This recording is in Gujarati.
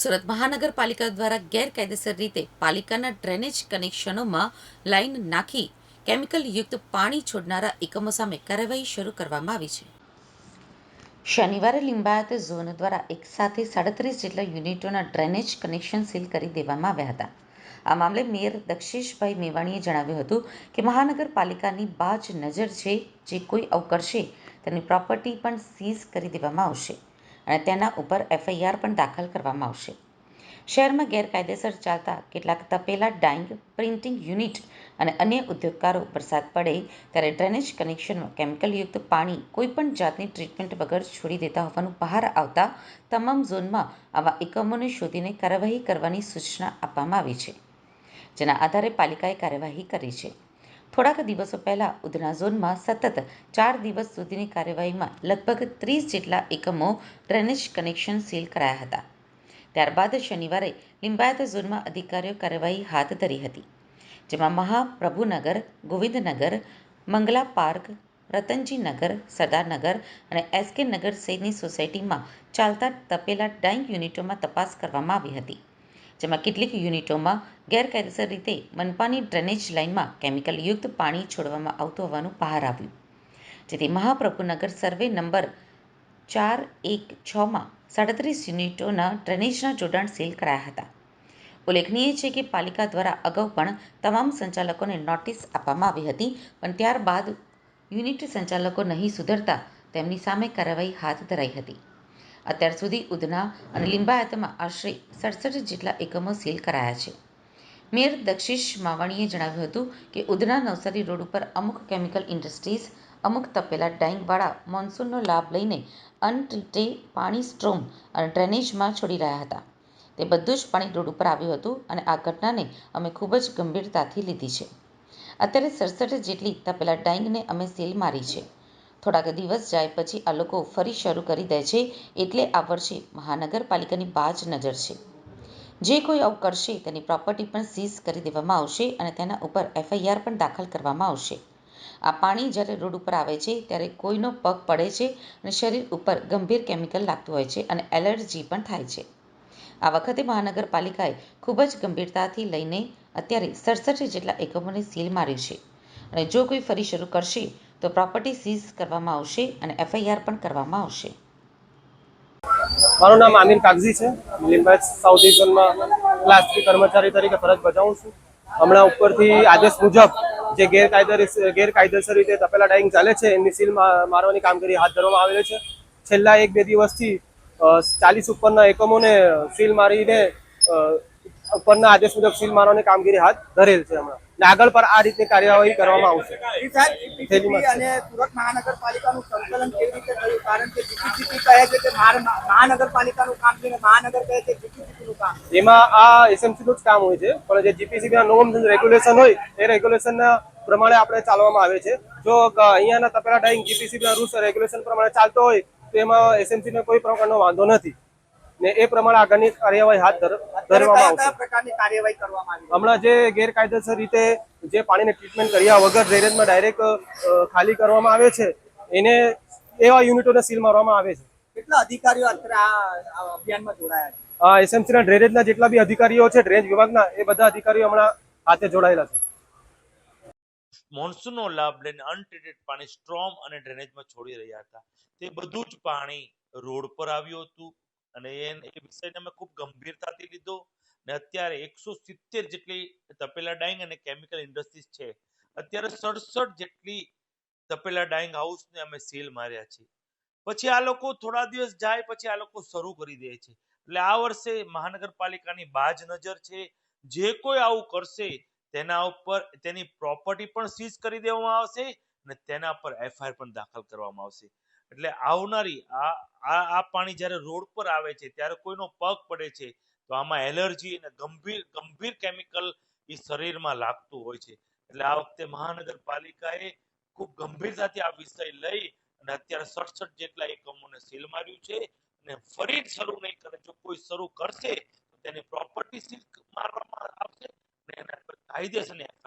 સુરત મહાનગરપાલિકા દ્વારા ગેરકાયદેસર રીતે પાલિકાના ડ્રેનેજ કનેક્શનોમાં લાઇન નાખી કેમિકલ યુક્ત પાણી છોડનારા એકમો સામે કાર્યવાહી શરૂ કરવામાં આવી છે. શનિવારે લિંબાયત ઝોન દ્વારા એકસાથે સાડત્રીસ જેટલા યુનિટોના ડ્રેનેજ કનેક્શન સીલ કરી દેવામાં આવ્યા હતા. આ મામલે મેયર દક્ષેશભાઈ મેવાણીએ જણાવ્યું હતું કે મહાનગરપાલિકાની બાજ નજર છે, જે કોઈ અવકરશે તેની પ્રોપર્ટી પણ સીઝ કરી દેવામાં આવશે. અને તેના ઉપર એફઆઈઆર પણ દાખલ કરવામાં આવશે. શહેરમાં ગેરકાયદેસર ચાલતા કેટલાક તપેલા ડાઇંગ, પ્રિન્ટિંગ યુનિટ અને અન્ય ઉદ્યોગકારો વરસાદ પડે ત્યારે ડ્રેનેજ કનેક્શનમાં કેમિકલયુક્ત પાણી કોઈપણ જાતની ટ્રીટમેન્ટ વગર છોડી દેતા હોવાનું બહાર આવતા તમામ ઝોનમાં આવા એકમોને શોધીને કાર્યવાહી કરવાની સૂચના આપવામાં આવી છે, જેના આધારે પાલિકાએ કાર્યવાહી કરી છે. થોડાક દિવસો પહેલાં ઉધના ઝોનમાં સતત ચાર દિવસ સુધીની કાર્યવાહીમાં લગભગ ત્રીસ જેટલા એકમો ડ્રેનેજ કનેક્શન સીલ કરાયા હતા. ત્યારબાદ શનિવારે લિંબાયત ઝોનમાં અધિકારીઓ કાર્યવાહી હાથ ધરી હતી, જેમાં મહાપ્રભુનગર, ગોવિંદનગર, મંગલા પાર્ક રતનજી નગર સરદારનગર અને એસકે નગર સહિતની સોસાયટીમાં ચાલતા તપેલા ડાઇંગ યુનિટોમાં તપાસ કરવામાં આવી હતી. જેમાં કેટલીક યુનિટોમાં ગેરકાયદેસર રીતે મનપાની ડ્રેનેજ લાઇનમાં કેમિકલયુક્ત પાણી છોડવામાં આવતું હોવાનું બહાર આવ્યું. જેથી મહાપ્રભુનગર સર્વે નંબર ચાર એક છમાં સાડત્રીસ યુનિટોના ડ્રેનેજના જોડાણ સીલ કરાયા હતા. ઉલ્લેખનીય છે કે પાલિકા દ્વારા અગાઉ પણ તમામ સંચાલકોને નોટિસ આપવામાં આવી હતી, પણ ત્યારબાદ યુનિટ સંચાલકો નહીં સુધરતા તેમની સામે કાર્યવાહી હાથ ધરાઈ હતી. અત્યાર સુધી ઉધના અને લિંબાયતમાં આશરે સડસઠ જેટલા એકમો સીલ કરાયા છે. મેયર દક્ષિશ માવાણીએ જણાવ્યું હતું કે ઉધના નવસારી રોડ ઉપર અમુક કેમિકલ ઇન્ડસ્ટ્રીઝ, અમુક તપેલા ડાઇંગવાળા મોન્સૂનનો લાભ લઈને અનટ્રીટે પાણી સ્ટ્રોમ અને ડ્રેનેજમાં છોડી રહ્યા હતા. તે બધું જ પાણી રોડ ઉપર આવ્યું હતું અને આ ઘટનાને અમે ખૂબ જ ગંભીરતાથી લીધી છે. અત્યારે સડસઠ જેટલી તપેલા ડાઇંગને અમે સીલ મારી છે. થોડાક દિવસ જાય પછી આ લોકો ફરી શરૂ કરી દે છે, એટલે આ વર્ષે મહાનગરપાલિકાની બાજ નજર છે. જે કોઈ આવું કરશે, તેની પ્રોપર્ટી પણ સીઝ કરી દેવામાં આવશે અને તેના ઉપર એફઆઈઆર પણ દાખલ કરવામાં આવશે. આ પાણી જ્યારે રોડ ઉપર આવે છે, ત્યારે કોઈનો પગ પડે છે અને શરીર ઉપર ગંભીર કેમિકલ લાગતું હોય છે અને એલર્જી પણ થાય છે. આ વખતે મહાનગરપાલિકાએ ખૂબ જ ગંભીરતાથી લઈને અત્યારે સડસઠ જેટલા એકમોને સીલ માર્યું છે. અને જો કોઈ ફરી શરૂ કરશે તો પ્રોપર્ટી સીઝ કરવામાં આવશે અને એફઆઈઆર પણ કરવામાં આવશે. મારું નામ આમિર કાગઝી છે. લીંબાયત સાઉથ ઝોનમાં ક્લાસ થ્રી કર્મચારી તરીકે ફરજ બજાવું છું. હમણાં ઉપરથી આદેશ મુજબ જે ગેરકાયદે ગેરકાયદેસર રીતે તપેલા ડાઈંગ ચાલે છે એમની સીલ મારવાની કામગીરી હાથ ધરવામાં આવેલી છે. છેલ્લા એક બે દિવસથી ચાલીસ ઉપરના એકમોને સીલ મારીને ઉપરના આદેશ મુજબ સીલ મારવાની કામગીરી હાથ ધરેલ છે હમણાં. ને આગળ પર આ રીતની કાર્યવાહી કરવામાં આવશે. અને સુરત મહાનગરપાલિકાનું સંકલન કેવી રીતે થયું? કારણ કે જીપીસીપી કહે છે કે મહાનગરપાલિકાનું કામ છે મહાનગર કહે છે જીપીસીપીનું કામ. એમાં આ એસએમસી નું જ કામ હોય છે. પણ જે જીપીસીબીના નોર્મ્સ રેગ્યુલેશન હોય એ રેગ્યુલેશન પ્રમાણે આપણે ચાલવામાં આવે છે. જો અહીંયાના તપેલા ડાઈંગ જીપીસી ના રૂલ્સ રેગ્યુલેશન પ્રમાણે ચાલતો હોય તો એમાં એસએમસીને કોઈ પ્રકારનો વાંધો નથી. ને એ પ્રમાણે આગળની કાર્યવાહી હાથ ધરવામાં આવશે. પ્રકારની કાર્યવાહી કરવામાં હમણાં જે ગેરકાયદેસર રીતે જે પાણીને ટ્રીટમેન્ટ કર્યા વગર ડ્રેનેજમાં ડાયરેક્ટ ખાલી કરવામાં આવે છે એને એવા યુનિટોને સીલ મારવામાં આવે છે. કેટલા અધિકારીઓ અત્યારે આ આ અભિયાનમાં જોડાયા છે? આ એસએમસી ડ્રેનેજના જેટલા બી અધિકારીઓ છે ડ્રેનેજ વિભાગના એ બધા અધિકારીઓ હમણાં હાથે જોડાયેલા છે. મોન્સૂનનો લાભ લઈને અનટ્રીટેડ પાણી સ્ટ્રોમ અને ડ્રેનેજમાં છોડી રહ્યા હતા. તે બધું જ પાણી રોડ પર આવ્યું હતું. અને એ વિષયને અમે ખૂબ ગંભીરતાથી લીધો ને અત્યારે એકસો સિત્તેર જેટલી તપેલા ડાઈંગ અને કેમિકલ ઇન્ડસ્ટ્રીઝ છે. અત્યારે સડસઠ જેટલી તપેલા ડાઈંગ હાઉસને અમે સીલ માર્યા છે. પછી આ લોકો થોડા દિવસ જાય પછી આ લોકો શરૂ કરી દે છે. એટલે આ વર્ષે મહાનગરપાલિકાની બાજ નજર છે. જે કોઈ આવું કરશે તેના ઉપર તેની પ્રોપર્ટી પણ સીઝ કરી દેવામાં આવશે અને તેના પર એફઆઈઆર પણ દાખલ કરવામાં આવશે. એટલે આવનારી આ આ પાણી જ્યારે રોડ પર આવે છે, ત્યારે કોઈનો પગ પડે છે, તો આમાં એલર્જી અને ગંભીર ગંભીર કેમિકલ એ શરીરમાં લાગતું હોય છે. એટલે આ વખતે મહાનગરપાલિકાએ ખૂબ ગંભીરતાથી આ વિષય લઈ અને અત્યારે સડસઠ જેટલા એકમોને સીલ માર્યું છે અને ફરી શરૂ નહીં કરે, જો કોઈ શરૂ કરશે, તો તેની પ્રોપર્ટી સીલ મારવામાં આવશે અને એના પર કાયદેસરની એફઆઈઆર